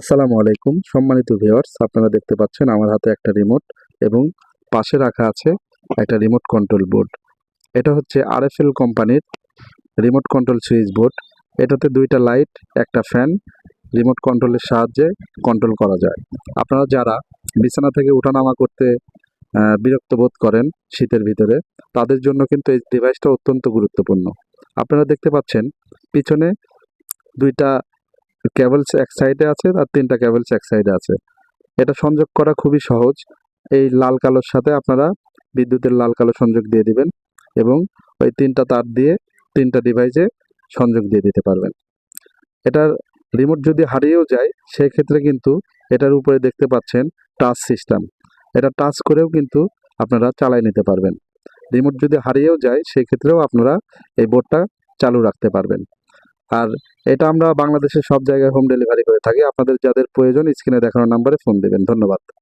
আসসালামু আলাইকুম। সম্মানিত ভিউয়ার্স, আপনারা দেখতে পাচ্ছেন আমার হাতে একটা রিমোট এবং পাশে রাখা আছে একটা রিমোট কন্ট্রোল বোর্ড। এটা হচ্ছে আরএফএল কোম্পানির রিমোট কন্ট্রোল সুইচ বোর্ড। এটাতে দুইটা লাইট, একটা ফ্যান, রিমোট কন্ট্রোলের সাহায্যে কন্ট্রোল করা যায়। আপনারা যারা বিছানা থেকে উঠানামা করতে বিরক্ত বোধ করেন শীতের ভিতরে, তাদের জন্য কিন্তু এই ডিভাইসটা অত্যন্ত গুরুত্বপূর্ণ। আপনারা দেখতে পাচ্ছেন, পিছনে দুইটা কেবলস এক সাইডে আছে আর তিনটা কেবলস এক সাইডে আছে। এটা সংযোগ করা খুবই সহজ। এই লাল কালোর সাথে আপনারা বিদ্যুতের লাল কালো সংযোগ দিয়ে দিবেন এবং ওই তিনটা তার দিয়ে তিনটা ডিভাইসে সংযোগ দিয়ে দিতে পারবেন। এটার রিমোট যদি হারিয়েও যায় সেই ক্ষেত্রে কিন্তু এটার উপরে দেখতে পাচ্ছেন টাচ সিস্টেম এটা টাচ করেও কিন্তু আপনারা চালাই নিতে পারবেন। রিমোট যদি হারিয়েও যায় সেই ক্ষেত্রেও আপনারা এই বোর্ডটা চালু রাখতে পারবেন। আর এটা আমরা বাংলাদেশের সব জায়গায় হোম ডেলিভারি করে থাকি। আপনাদের যাদের প্রয়োজন স্ক্রিনে দেখানোর নাম্বারে ফোন দেবেন। ধন্যবাদ।